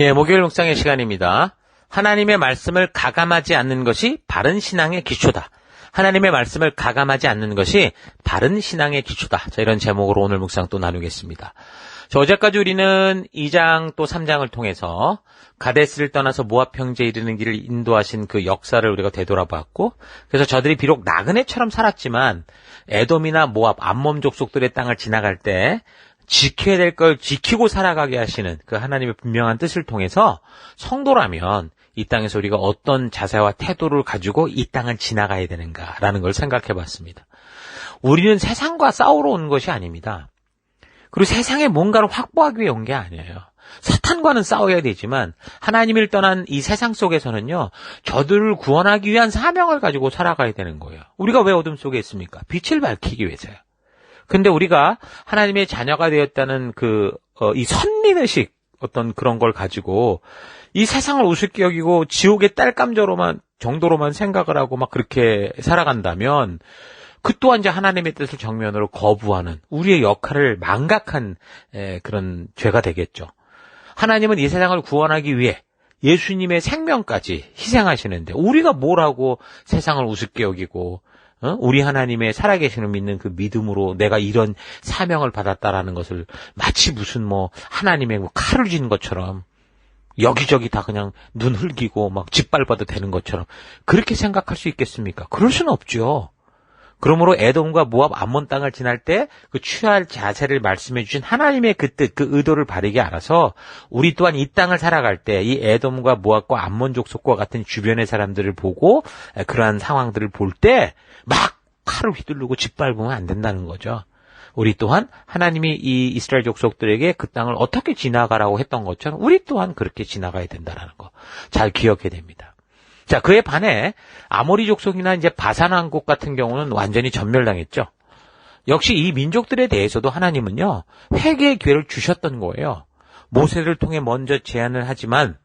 예, 목요일 묵상의 시간입니다. 하나님의 말씀을 가감하지 않는 것이 바른 신앙의 기초다. 하나님의 말씀을 가감하지 않는 것이 바른 신앙의 기초다. 자, 이런 제목으로 오늘 묵상 또 나누겠습니다. 자, 어제까지 우리는 2장 또 3장을 통해서 가데스를 떠나서 모압 형제에 이르는 길을 인도하신 그 역사를 우리가 되돌아봤고, 그래서 저들이 비록 나그네처럼 살았지만 에돔이나 모압, 암몬 족속들의 땅을 지나갈 때 지켜야 될 걸 지키고 살아가게 하시는 그 하나님의 분명한 뜻을 통해서 성도라면 이 땅에서 우리가 어떤 자세와 태도를 가지고 이 땅을 지나가야 되는가라는 걸 생각해 봤습니다. 우리는 세상과 싸우러 온 것이 아닙니다. 그리고 세상에 뭔가를 확보하기 위해 온 게 아니에요. 사탄과는 싸워야 되지만 하나님을 떠난 이 세상 속에서는요. 저들을 구원하기 위한 사명을 가지고 살아가야 되는 거예요. 우리가 왜 어둠 속에 있습니까? 빛을 밝히기 위해서요. 근데 우리가 하나님의 자녀가 되었다는 그, 어, 이 선민의식 어떤 그런 걸 가지고 이 세상을 우습게 여기고 지옥의 딸감정으로만, 정도로만 생각을 하고 막 그렇게 살아간다면 그 또한 이제 하나님의 뜻을 정면으로 거부하는 우리의 역할을 망각한 에, 그런 죄가 되겠죠. 하나님은 이 세상을 구원하기 위해 예수님의 생명까지 희생하시는데 우리가 뭘 하고 세상을 우습게 여기고 어? 우리 하나님의 살아계시는 믿는 그 믿음으로 내가 이런 사명을 받았다라는 것을 마치 무슨 뭐 하나님의 뭐 칼을 쥔 것처럼 여기저기 다 그냥 눈 흘기고 막 짓밟아도 되는 것처럼 그렇게 생각할 수 있겠습니까? 그럴 수는 없죠. 그러므로 에돔과 모압 암몬 땅을 지날 때 그 취할 자세를 말씀해 주신 하나님의 그 뜻, 그 의도를 바르게 알아서 우리 또한 이 땅을 살아갈 때 이 에돔과 모압과 암몬 족속과 같은 주변의 사람들을 보고 그러한 상황들을 볼때 막 칼을 휘두르고 짓밟으면 안 된다는 거죠. 우리 또한 하나님이 이 이스라엘 족속들에게 그 땅을 어떻게 지나가라고 했던 것처럼 우리 또한 그렇게 지나가야 된다라는 거 잘 기억해야 됩니다. 자, 그에 반해 아모리 족속이나 이제 바산 왕국 같은 경우는 완전히 전멸당했죠. 역시 이 민족들에 대해서도 하나님은요, 회개의 기회를 주셨던 거예요. 모세를 통해 먼저 제안을 하지만,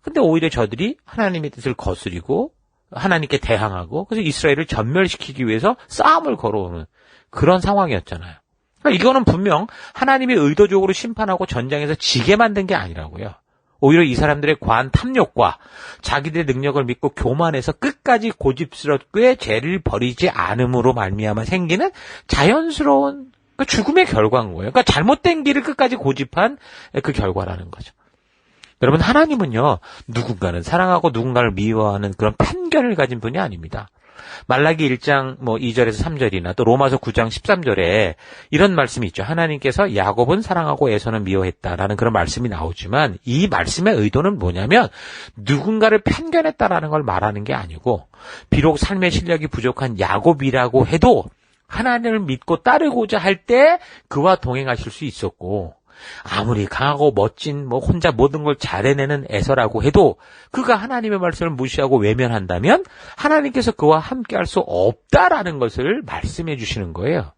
근데 오히려 저들이 하나님의 뜻을 거스리고, 하나님께 대항하고, 그래서 이스라엘을 전멸시키기 위해서 싸움을 걸어오는 그런 상황이었잖아요. 그러니까 이거는 분명 하나님이 의도적으로 심판하고 전장에서 지게 만든 게 아니라고요. 오히려 이 사람들의 과한 탐욕과 자기들의 능력을 믿고 교만해서 끝까지 고집스럽게 죄를 버리지 않음으로 말미암아 생기는 자연스러운 그 죽음의 결과인 거예요. 그러니까 잘못된 길을 끝까지 고집한 그 결과라는 거죠. 여러분 하나님은요 누군가는 사랑하고 누군가를 미워하는 그런 편견을 가진 분이 아닙니다. 말라기 1장 뭐 2절에서 3절이나 또 로마서 9장 13절에 이런 말씀이 있죠. 하나님께서 야곱은 사랑하고 에서는 미워했다라는 그런 말씀이 나오지만 이 말씀의 의도는 뭐냐면 누군가를 편견했다라는 걸 말하는 게 아니고 비록 삶의 실력이 부족한 야곱이라고 해도 하나님을 믿고 따르고자 할 때 그와 동행하실 수 있었고 아무리 강하고 멋진 뭐 혼자 모든 걸 잘해내는 에서라고 해도 그가 하나님의 말씀을 무시하고 외면한다면 하나님께서 그와 함께할 수 없다라는 것을 말씀해 주시는 거예요.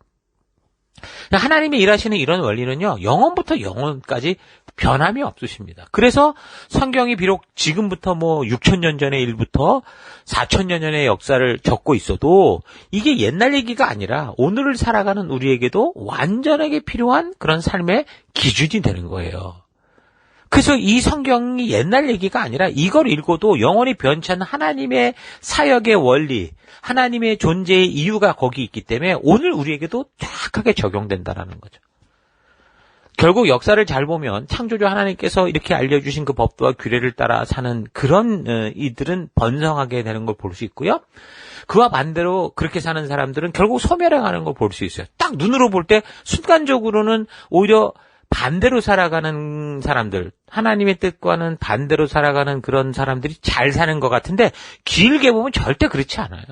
하나님이 일하시는 이런 원리는요, 영원부터 영원까지 변함이 없으십니다. 그래서 성경이 비록 지금부터 뭐 6천년 전의 일부터 4천년 전의 역사를 적고 있어도 이게 옛날 얘기가 아니라 오늘을 살아가는 우리에게도 완전하게 필요한 그런 삶의 기준이 되는 거예요. 그래서 이 성경이 옛날 얘기가 아니라 이걸 읽어도 영원히 변치 않는 하나님의 사역의 원리, 하나님의 존재의 이유가 거기 있기 때문에 오늘 우리에게도 정확하게 적용된다라는 거죠. 결국 역사를 잘 보면 창조주 하나님께서 이렇게 알려주신 그 법도와 규례를 따라 사는 그런 이들은 번성하게 되는 걸 볼 수 있고요. 그와 반대로 그렇게 사는 사람들은 결국 소멸해 가는 걸 볼 수 있어요. 딱 눈으로 볼 때 순간적으로는 오히려 반대로 살아가는 사람들, 하나님의 뜻과는 반대로 살아가는 그런 사람들이 잘 사는 것 같은데 길게 보면 절대 그렇지 않아요.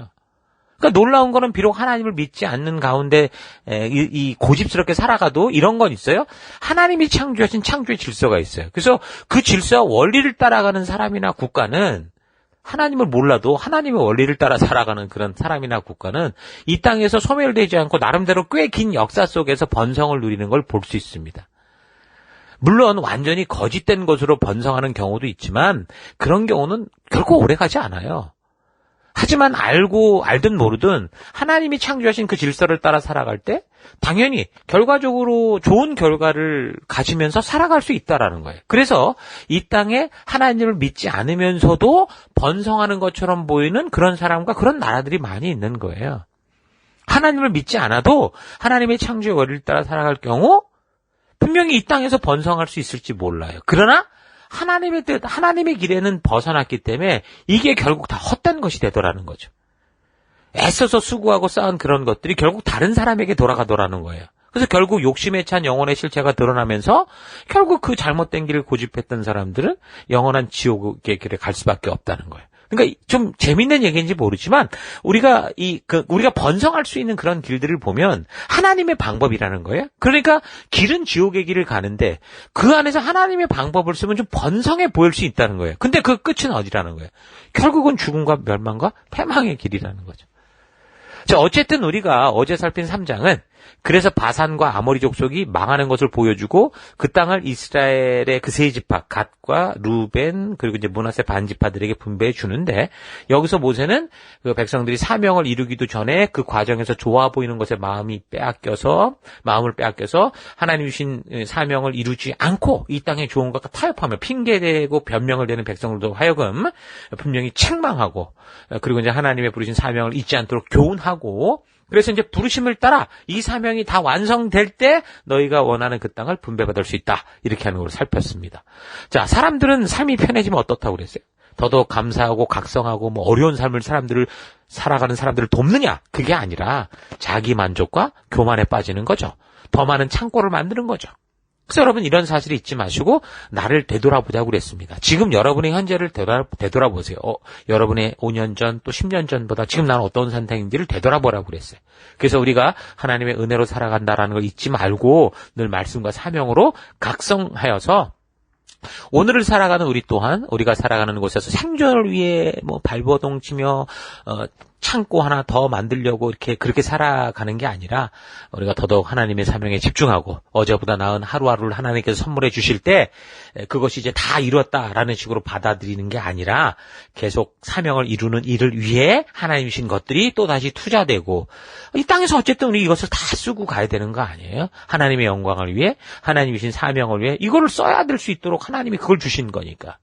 그러니까 놀라운 거는 비록 하나님을 믿지 않는 가운데 이, 이, 고집스럽게 살아가도 이런 건 있어요. 하나님이 창조하신 창조의 질서가 있어요. 그래서 그 질서와 원리를 따라가는 사람이나 국가는 하나님을 몰라도 하나님의 원리를 따라 살아가는 그런 사람이나 국가는 이 땅에서 소멸되지 않고 나름대로 꽤 긴 역사 속에서 번성을 누리는 걸 볼 수 있습니다. 물론 완전히 거짓된 것으로 번성하는 경우도 있지만 그런 경우는 결코 오래 가지 않아요. 하지만 알고 알든 모르든 하나님이 창조하신 그 질서를 따라 살아갈 때 당연히 결과적으로 좋은 결과를 가지면서 살아갈 수 있다라는 거예요. 그래서 이 땅에 하나님을 믿지 않으면서도 번성하는 것처럼 보이는 그런 사람과 그런 나라들이 많이 있는 거예요. 하나님을 믿지 않아도 하나님의 창조의 원리를 따라 살아갈 경우 분명히 이 땅에서 번성할 수 있을지 몰라요. 그러나 하나님의 뜻, 하나님의 길에는 벗어났기 때문에 이게 결국 다 헛된 것이 되더라는 거죠. 애써서 수고하고 쌓은 그런 것들이 결국 다른 사람에게 돌아가더라는 거예요. 그래서 결국 욕심에 찬 영혼의 실체가 드러나면서 결국 그 잘못된 길을 고집했던 사람들은 영원한 지옥의 길에 갈 수밖에 없다는 거예요. 그러니까 좀 재밌는 얘기인지 모르지만 우리가 이 그 우리가 번성할 수 있는 그런 길들을 보면 하나님의 방법이라는 거예요. 그러니까 길은 지옥의 길을 가는데 그 안에서 하나님의 방법을 쓰면 좀 번성해 보일 수 있다는 거예요. 근데 그 끝은 어디라는 거예요? 결국은 죽음과 멸망과 패망의 길이라는 거죠. 자, 어쨌든 우리가 어제 살핀 3장은 그래서 바산과 아모리 족속이 망하는 것을 보여주고 그 땅을 이스라엘의 그 세 지파 갓과 루벤 그리고 이제 문하세 반지파들에게 분배해 주는데 여기서 모세는 그 백성들이 사명을 이루기도 전에 그 과정에서 좋아 보이는 것에 마음이 빼앗겨서 마음을 빼앗겨서 하나님 주신 사명을 이루지 않고 이 땅에 좋은 것과 타협하며 핑계대고 변명을 대는 백성들도 하여금 분명히 책망하고 그리고 이제 하나님의 부르신 사명을 잊지 않도록 교훈하고 그래서 이제 부르심을 따라 이 사명이 다 완성될 때 너희가 원하는 그 땅을 분배받을 수 있다. 이렇게 하는 걸 살폈습니다. 자, 사람들은 삶이 편해지면 어떻다고 그랬어요? 더더욱 감사하고 각성하고 뭐 어려운 삶을 사람들을 살아가는 사람들을 돕느냐? 그게 아니라 자기 만족과 교만에 빠지는 거죠. 더 많은 창고를 만드는 거죠. 그래서 여러분 이런 사실을 잊지 마시고 나를 되돌아보자고 그랬습니다. 지금 여러분의 현재를 되돌아, 되돌아보세요. 어, 여러분의 5년 전 또 10년 전보다 지금 나는 어떤 선택인지를 되돌아보라고 그랬어요. 그래서 우리가 하나님의 은혜로 살아간다라는 걸 잊지 말고 늘 말씀과 사명으로 각성하여서 오늘을 살아가는 우리 또한 우리가 살아가는 곳에서 생존을 위해 뭐 발버둥 치며 어, 창고 하나 더 만들려고 이렇게 그렇게 살아가는 게 아니라 우리가 더더욱 하나님의 사명에 집중하고 어제보다 나은 하루하루를 하나님께서 선물해 주실 때 그것이 이제 다 이뤘다라는 식으로 받아들이는 게 아니라 계속 사명을 이루는 일을 위해 하나님 이신 것들이 또 다시 투자되고 이 땅에서 어쨌든 우리 이것을 다 쓰고 가야 되는 거 아니에요? 하나님의 영광을 위해 하나님이신 사명을 위해 이거를 써야 될 수 있도록 하나님이 그걸 주신 거니까.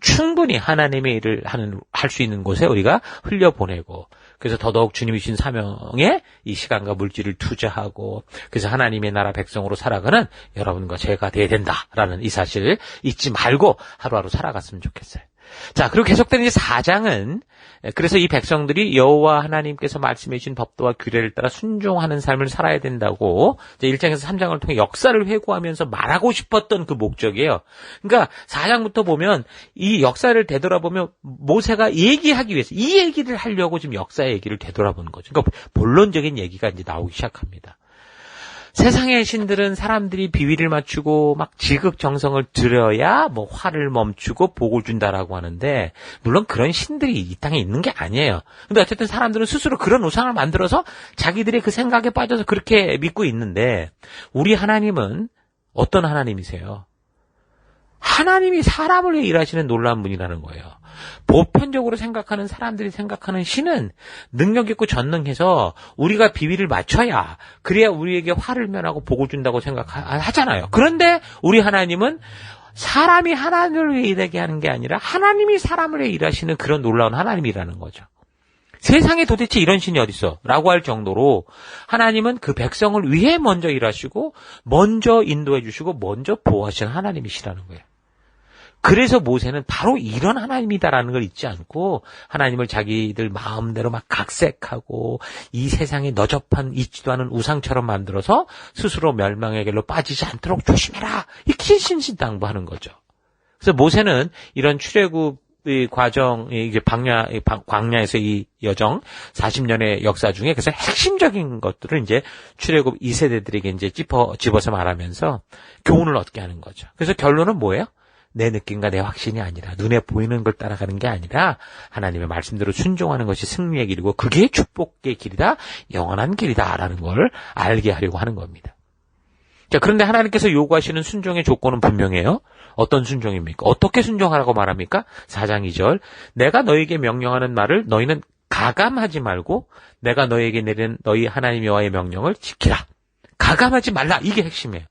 충분히 하나님의 일을 하는 할 수 있는 곳에 우리가 흘려 보내고 그래서 더더욱 주님이 신 사명에 이 시간과 물질을 투자하고 그래서 하나님의 나라 백성으로 살아가는 여러분과 제가 돼야 된다라는 이 사실을 잊지 말고 하루하루 살아갔으면 좋겠어요. 자, 그리고 계속되는 이제 4장은 그래서 이 백성들이 여호와 하나님께서 말씀해 주신 법도와 규례를 따라 순종하는 삶을 살아야 된다고 이제 1장에서 3장을 통해 역사를 회고하면서 말하고 싶었던 그 목적이에요. 그러니까 4장부터 보면 이 역사를 되돌아보면 모세가 얘기하기 위해서 이 얘기를 하려고 지금 역사 얘기를 되돌아보는 거죠. 그러니까 본론적인 얘기가 이제 나오기 시작합니다. 세상의 신들은 사람들이 비위를 맞추고 막 지극정성을 들여야 뭐 화를 멈추고 복을 준다라고 하는데 물론 그런 신들이 이 땅에 있는 게 아니에요. 근데 어쨌든 사람들은 스스로 그런 우상을 만들어서 자기들의 그 생각에 빠져서 그렇게 믿고 있는데 우리 하나님은 어떤 하나님이세요? 하나님이 사람을 위해 일하시는 놀라운 분이라는 거예요. 보편적으로 생각하는 사람들이 생각하는 신은 능력 있고 전능해서 우리가 비위를 맞춰야 그래야 우리에게 화를 면하고 복을 준다고 생각하잖아요. 그런데 우리 하나님은 사람이 하나님을 위해 일하게 하는 게 아니라 하나님이 사람을 위해 일하시는 그런 놀라운 하나님이라는 거죠. 세상에 도대체 이런 신이 어딨어? 라고 할 정도로 하나님은 그 백성을 위해 먼저 일하시고 먼저 인도해 주시고 먼저 보호하시는 하나님이시라는 거예요. 그래서 모세는 바로 이런 하나님이다라는 걸 잊지 않고 하나님을 자기들 마음대로 막 각색하고 이 세상에 너접한 있지도 않은 우상처럼 만들어서 스스로 멸망의 길로 빠지지 않도록 조심해라. 이렇게 신신당부하는 거죠. 그래서 모세는 이런 출애굽 의 과정, 이게 방야, 광야에서 이 여정 40년의 역사 중에 그래서 핵심적인 것들을 이제 출애굽 2세대들에게 이제 짚어, 집어서 말하면서 교훈을 얻게 하는 거죠. 그래서 결론은 뭐예요? 내 느낌과 내 확신이 아니라 눈에 보이는 걸 따라가는 게 아니라 하나님의 말씀대로 순종하는 것이 승리의 길이고 그게 축복의 길이다, 영원한 길이다라는 걸 알게 하려고 하는 겁니다. 자, 그런데 하나님께서 요구하시는 순종의 조건은 분명해요. 어떤 순종입니까? 어떻게 순종하라고 말합니까? 4장 2절. 내가 너에게 명령하는 말을 너희는 가감하지 말고 내가 너에게 내린 너희 하나님 여호와의 명령을 지키라. 가감하지 말라. 이게 핵심이에요.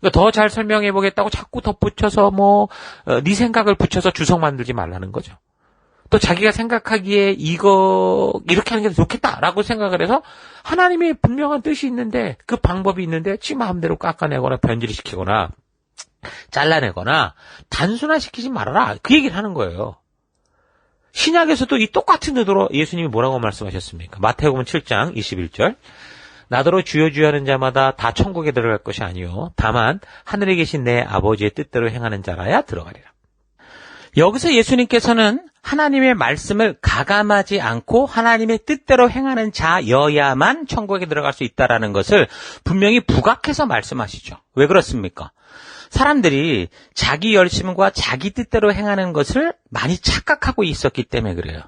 그러니까 더 잘 설명해 보겠다고 자꾸 덧붙여서 뭐, 어, 네 생각을 붙여서 주석 만들지 말라는 거죠. 또 자기가 생각하기에 이거, 이렇게 하는 게 좋겠다라고 생각을 해서 하나님이 분명한 뜻이 있는데 그 방법이 있는데 지 마음대로 깎아내거나 변질시키거나 잘라내거나 단순화시키지 말아라. 그 얘기를 하는 거예요. 신약에서도 이 똑같은 의도로 예수님이 뭐라고 말씀하셨습니까? 마태복음 7장 21절. 나더러 주여 주여 하는 자마다 다 천국에 들어갈 것이 아니요 다만 하늘에 계신 내 아버지의 뜻대로 행하는 자라야 들어가리라. 여기서 예수님께서는 하나님의 말씀을 가감하지 않고 하나님의 뜻대로 행하는 자여야만 천국에 들어갈 수 있다라는 것을 분명히 부각해서 말씀하시죠. 왜 그렇습니까? 사람들이 자기 열심과 자기 뜻대로 행하는 것을 많이 착각하고 있었기 때문에 그래요.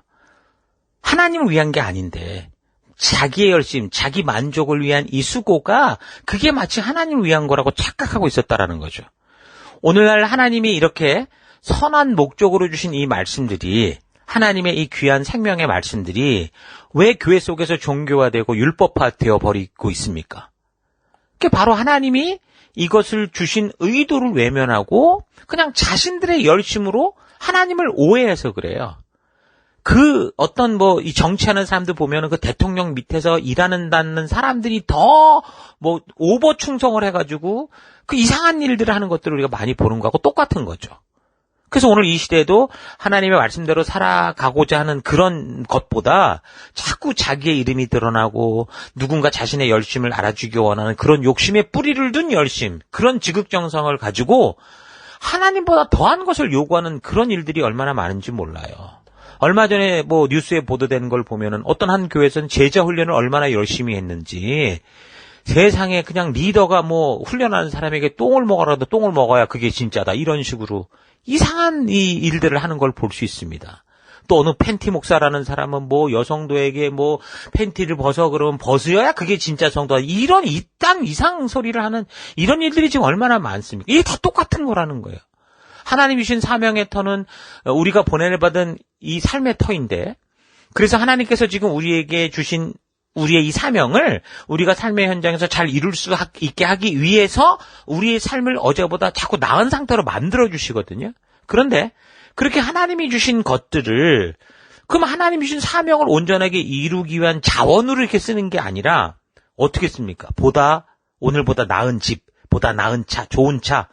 하나님을 위한 게 아닌데 자기의 열심, 자기 만족을 위한 이 수고가 그게 마치 하나님을 위한 거라고 착각하고 있었다라는 거죠. 오늘날 하나님이 이렇게 선한 목적으로 주신 이 말씀들이 하나님의 이 귀한 생명의 말씀들이 왜 교회 속에서 종교화되고 율법화되어 버리고 있습니까? 그게 바로 하나님이 이것을 주신 의도를 외면하고 그냥 자신들의 열심으로 하나님을 오해해서 그래요. 그 어떤 뭐 이 정치하는 사람들 보면은 그 대통령 밑에서 일하는다는 사람들이 더 뭐 오버 충성을 해가지고 그 이상한 일들을 하는 것들을 우리가 많이 보는 거하고 똑같은 거죠. 그래서 오늘 이 시대에도 하나님의 말씀대로 살아가고자 하는 그런 것보다 자꾸 자기의 이름이 드러나고 누군가 자신의 열심을 알아주기 원하는 그런 욕심에 뿌리를 둔 열심, 그런 지극정성을 가지고 하나님보다 더한 것을 요구하는 그런 일들이 얼마나 많은지 몰라요. 얼마 전에 뭐 뉴스에 보도된 걸 보면은 어떤 한 교회에서는 제자 훈련을 얼마나 열심히 했는지 세상에 그냥 리더가 뭐 훈련하는 사람에게 똥을 먹어라도 똥을 먹어야 그게 진짜다 이런 식으로 이상한 이 일들을 하는 걸 볼 수 있습니다. 또 어느 팬티 목사라는 사람은 뭐 여성도에게 뭐 팬티를 벗어 그러면 벗어야 그게 진짜 성도다. 이런 이딴 이상 소리를 하는 이런 일들이 지금 얼마나 많습니까? 이게 다 똑같은 거라는 거예요. 하나님이 주신 사명의 터는 우리가 보내받은 이 삶의 터인데 그래서 하나님께서 지금 우리에게 주신 우리의 이 사명을 우리가 삶의 현장에서 잘 이룰 수 있게 하기 위해서 우리의 삶을 어제보다 자꾸 나은 상태로 만들어 주시거든요. 그런데 그렇게 하나님이 주신 것들을 그럼 하나님이 주신 사명을 온전하게 이루기 위한 자원으로 이렇게 쓰는 게 아니라 어떻게 씁니까? 보다 오늘보다 나은 집, 보다 나은 차, 좋은 차,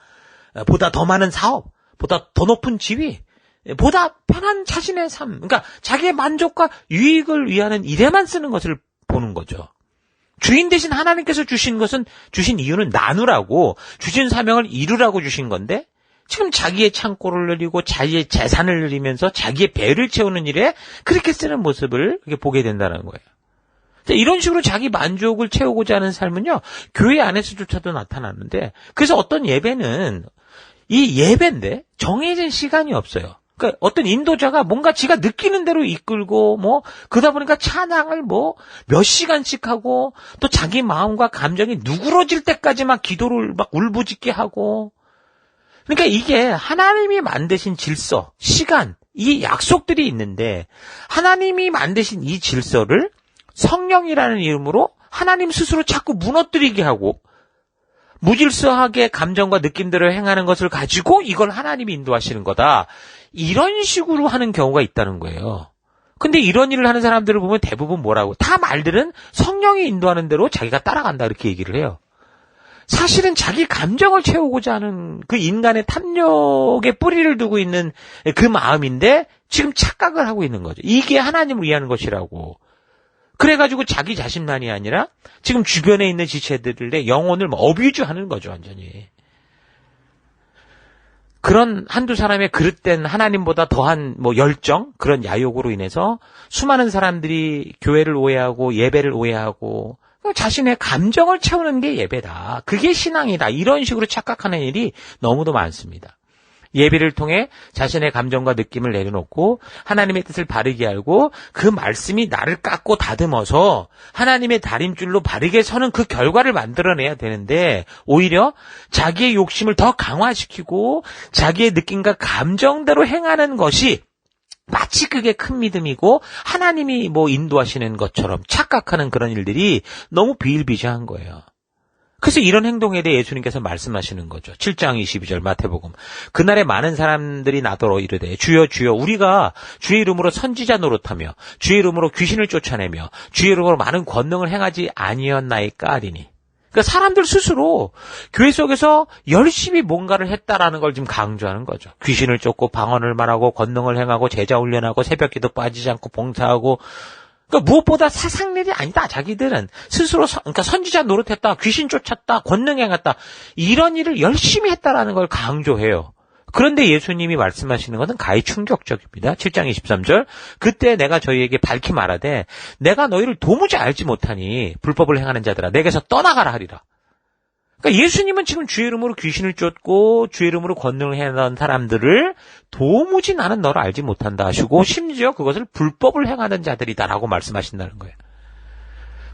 보다 더 많은 사업, 보다 더 높은 지위, 보다 편한 자신의 삶, 그러니까 자기의 만족과 유익을 위하는 일에만 쓰는 것을 보는 거죠. 주인 대신 하나님께서 주신 것은 주신 이유는 나누라고 주신 사명을 이루라고 주신 건데 지금 자기의 창고를 늘리고 자기의 재산을 늘리면서 자기의 배를 채우는 일에 그렇게 쓰는 모습을 보게 된다는 거예요. 이런 식으로 자기 만족을 채우고자 하는 삶은요, 교회 안에서조차도 나타나는데, 그래서 어떤 예배는, 이 예배인데, 정해진 시간이 없어요. 그러니까 어떤 인도자가 뭔가 지가 느끼는 대로 이끌고 뭐 그러다 보니까 찬양을 뭐 몇 시간씩 하고 또 자기 마음과 감정이 누그러질 때까지 막 기도를 막 울부짖게 하고 그러니까 이게 하나님이 만드신 질서, 시간, 이 약속들이 있는데 하나님이 만드신 이 질서를 성령이라는 이름으로 하나님 스스로 자꾸 무너뜨리게 하고 무질서하게 감정과 느낌대로 행하는 것을 가지고 이걸 하나님이 인도하시는 거다. 이런 식으로 하는 경우가 있다는 거예요. 근데 이런 일을 하는 사람들을 보면 대부분 뭐라고? 다 말들은 성령이 인도하는 대로 자기가 따라간다. 이렇게 얘기를 해요. 사실은 자기 감정을 채우고자 하는 그 인간의 탐욕에 뿌리를 두고 있는 그 마음인데 지금 착각을 하고 있는 거죠. 이게 하나님을 위하는 것이라고. 그래가지고 자기 자신만이 아니라 지금 주변에 있는 지체들의 영혼을 뭐 어뷰즈 하는 거죠, 완전히. 그런 한두 사람의 그릇된 하나님보다 더한 뭐 열정, 그런 야욕으로 인해서 수많은 사람들이 교회를 오해하고 예배를 오해하고 자신의 감정을 채우는 게 예배다. 그게 신앙이다. 이런 식으로 착각하는 일이 너무도 많습니다. 예배를 통해 자신의 감정과 느낌을 내려놓고 하나님의 뜻을 바르게 알고 그 말씀이 나를 깎고 다듬어서 하나님의 다림줄로 바르게 서는 그 결과를 만들어내야 되는데 오히려 자기의 욕심을 더 강화시키고 자기의 느낌과 감정대로 행하는 것이 마치 그게 큰 믿음이고 하나님이 뭐 인도하시는 것처럼 착각하는 그런 일들이 너무 비일비재한 거예요. 그래서 이런 행동에 대해 예수님께서 말씀하시는 거죠. 7장 22절 마태복음. 그날에 많은 사람들이 나더러 이르되 주여 주여 우리가 주의 이름으로 선지자 노릇하며 주의 이름으로 귀신을 쫓아내며 주의 이름으로 많은 권능을 행하지 아니었나이까 하리니. 그러니까 사람들 스스로 교회 속에서 열심히 뭔가를 했다라는 걸 지금 강조하는 거죠. 귀신을 쫓고 방언을 말하고 권능을 행하고 제자 훈련하고 새벽 기도 빠지지 않고 봉사하고 그러니까 무엇보다 세상 일이 아니다. 자기들은 스스로 선, 그러니까 선지자 노릇했다, 귀신 쫓았다, 권능 행했다 이런 일을 열심히 했다라는 걸 강조해요. 그런데 예수님이 말씀하시는 것은 가히 충격적입니다. 7장 23절. 그때 내가 저희에게 밝히 말하되 내가 너희를 도무지 알지 못하니 불법을 행하는 자들아 내게서 떠나가라 하리라. 그러니까 예수님은 지금 주의 이름으로 귀신을 쫓고 주의 이름으로 권능을 해놓은 사람들을 도무지 나는 너를 알지 못한다 하시고 심지어 그것을 불법을 행하는 자들이다라고 말씀하신다는 거예요.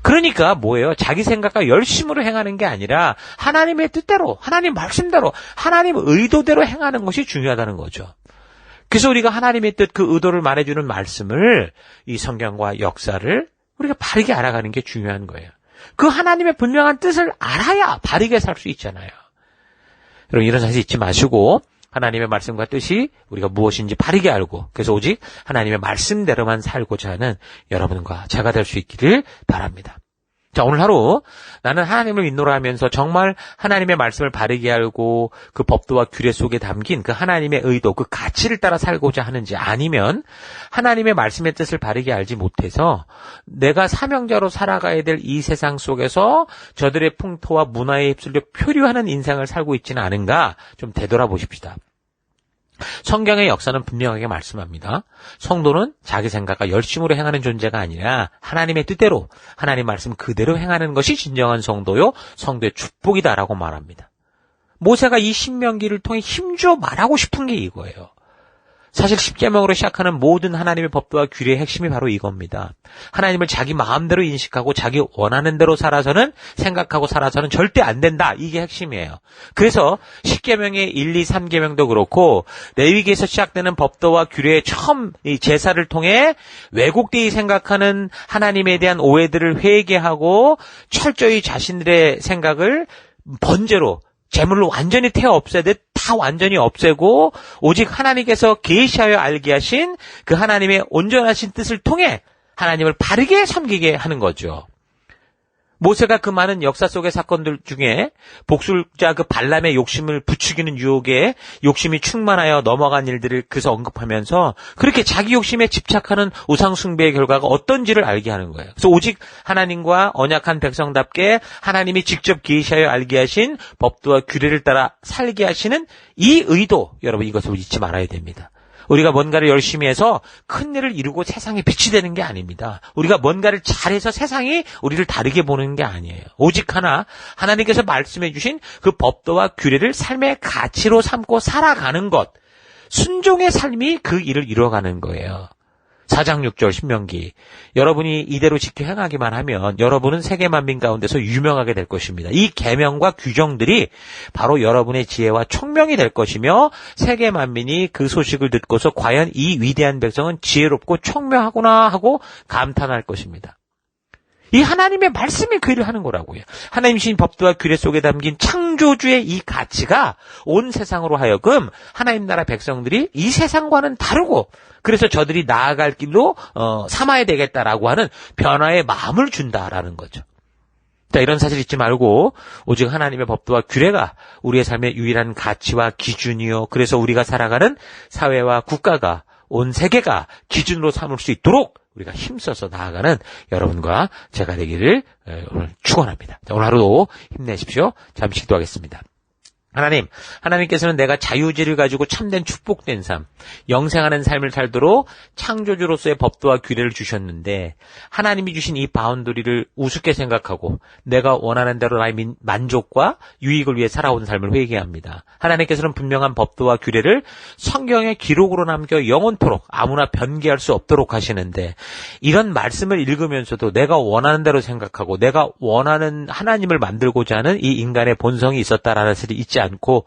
그러니까 뭐예요? 자기 생각과 열심으로 행하는 게 아니라 하나님의 뜻대로, 하나님 말씀대로, 하나님 의도대로 행하는 것이 중요하다는 거죠. 그래서 우리가 하나님의 뜻 그 의도를 말해주는 말씀을 이 성경과 역사를 우리가 바르게 알아가는 게 중요한 거예요. 그 하나님의 분명한 뜻을 알아야 바르게 살 수 있잖아요. 여러분 이런 사실 잊지 마시고 하나님의 말씀과 뜻이 우리가 무엇인지 바르게 알고 그래서 오직 하나님의 말씀대로만 살고자 하는 여러분과 제가 될 수 있기를 바랍니다. 자, 오늘 하루 나는 하나님을 인노라 하면서 정말 하나님의 말씀을 바르게 알고 그 법도와 규례 속에 담긴 그 하나님의 의도, 그 가치를 따라 살고자 하는지 아니면 하나님의 말씀의 뜻을 바르게 알지 못해서 내가 사명자로 살아가야 될 이 세상 속에서 저들의 풍토와 문화에 휩쓸려 표류하는 인생을 살고 있지는 않은가 좀 되돌아보십시다. 성경의 역사는 분명하게 말씀합니다. 성도는 자기 생각과 열심으로 행하는 존재가 아니라 하나님의 뜻대로 하나님 말씀 그대로 행하는 것이 진정한 성도요 성도의 축복이다라고 말합니다. 모세가 이 신명기를 통해 힘주어 말하고 싶은 게 이거예요. 사실 십계명으로 시작하는 모든 하나님의 법도와 규례의 핵심이 바로 이겁니다. 하나님을 자기 마음대로 인식하고 자기 원하는 대로 살아서는 생각하고 살아서는 절대 안 된다. 이게 핵심이에요. 그래서 십계명의 1, 2, 3계명도 그렇고 레위기에서 시작되는 법도와 규례의 처음 제사를 통해 왜곡되이 생각하는 하나님에 대한 오해들을 회개하고 철저히 자신들의 생각을 번제로 재물로 완전히 태워 없애듯 다 완전히 없애고 오직 하나님께서 계시하여 알게 하신 그 하나님의 온전하신 뜻을 통해 하나님을 바르게 섬기게 하는 거죠. 모세가 그 많은 역사 속의 사건들 중에 복술자 그 발람의 욕심을 부추기는 유혹에 욕심이 충만하여 넘어간 일들을 그서 언급하면서 그렇게 자기 욕심에 집착하는 우상숭배의 결과가 어떤지를 알게 하는 거예요. 그래서 오직 하나님과 언약한 백성답게 하나님이 직접 계시하여 알게 하신 법도와 규례를 따라 살게 하시는 이 의도 여러분 이것을 잊지 말아야 됩니다. 우리가 뭔가를 열심히 해서 큰 일을 이루고 세상에 빛이 되는 게 아닙니다. 우리가 뭔가를 잘해서 세상이 우리를 다르게 보는 게 아니에요. 오직 하나 하나님께서 말씀해 주신 그 법도와 규례를 삶의 가치로 삼고 살아가는 것. 순종의 삶이 그 일을 이루어가는 거예요. 4장 6절 신명기. 여러분이 이대로 지켜 행하기만 하면 여러분은 세계 만민 가운데서 유명하게 될 것입니다. 이 계명과 규정들이 바로 여러분의 지혜와 총명이 될 것이며 세계 만민이 그 소식을 듣고서 과연 이 위대한 백성은 지혜롭고 총명하구나 하고 감탄할 것입니다. 이 하나님의 말씀이 그 일을 하는 거라고요. 하나님 신 법도와 규례 속에 담긴 창조주의 이 가치가 온 세상으로 하여금 하나님 나라 백성들이 이 세상과는 다르고 그래서 저들이 나아갈 길로 어, 삼아야 되겠다라고 하는 변화의 마음을 준다라는 거죠. 자, 이런 사실 잊지 말고 오직 하나님의 법도와 규례가 우리의 삶의 유일한 가치와 기준이요. 그래서 우리가 살아가는 사회와 국가가 온 세계가 기준으로 삼을 수 있도록 우리가 힘써서 나아가는 여러분과 제가 되기를 오늘 축원합니다. 오늘 하루도 힘내십시오. 잠시 기도하겠습니다. 하나님, 하나님께서는 내가 자유지를 가지고 참된 축복된 삶, 영생하는 삶을 살도록 창조주로서의 법도와 규례를 주셨는데 하나님이 주신 이 바운더리를 우습게 생각하고 내가 원하는 대로 나의 만족과 유익을 위해 살아온 삶을 회개합니다. 하나님께서는 분명한 법도와 규례를 성경의 기록으로 남겨 영원토록 아무나 변개할 수 없도록 하시는데 이런 말씀을 읽으면서도 내가 원하는 대로 생각하고 내가 원하는 하나님을 만들고자 하는 이 인간의 본성이 있었다라는 사실을 잊지 않고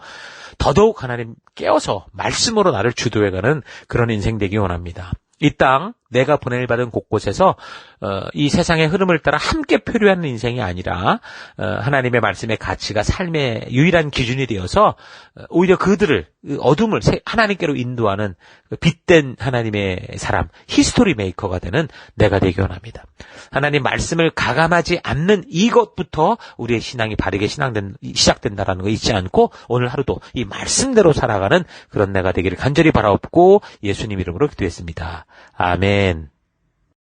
더더욱 하나님 깨어서 말씀으로 나를 주도해가는 그런 인생 되기 원합니다. 이 땅 내가 보낼 받은 곳곳에서 어, 이 세상의 흐름을 따라 함께 표류하는 인생이 아니라 어, 하나님의 말씀의 가치가 삶의 유일한 기준이 되어서 어, 오히려 그들을 그 어둠을 세- 하나님께로 인도하는 그 빛된 하나님의 사람 히스토리 메이커가 되는 내가 되기 원합니다. 하나님 말씀을 가감하지 않는 이것부터 우리의 신앙이 바르게 신앙된 시작된다라는 거 잊지 않고 오늘 하루도 이 말씀대로 살아가는 그런 내가 되기를 간절히 바라옵고 예수님 이름으로 기도했습니다. 아멘. N.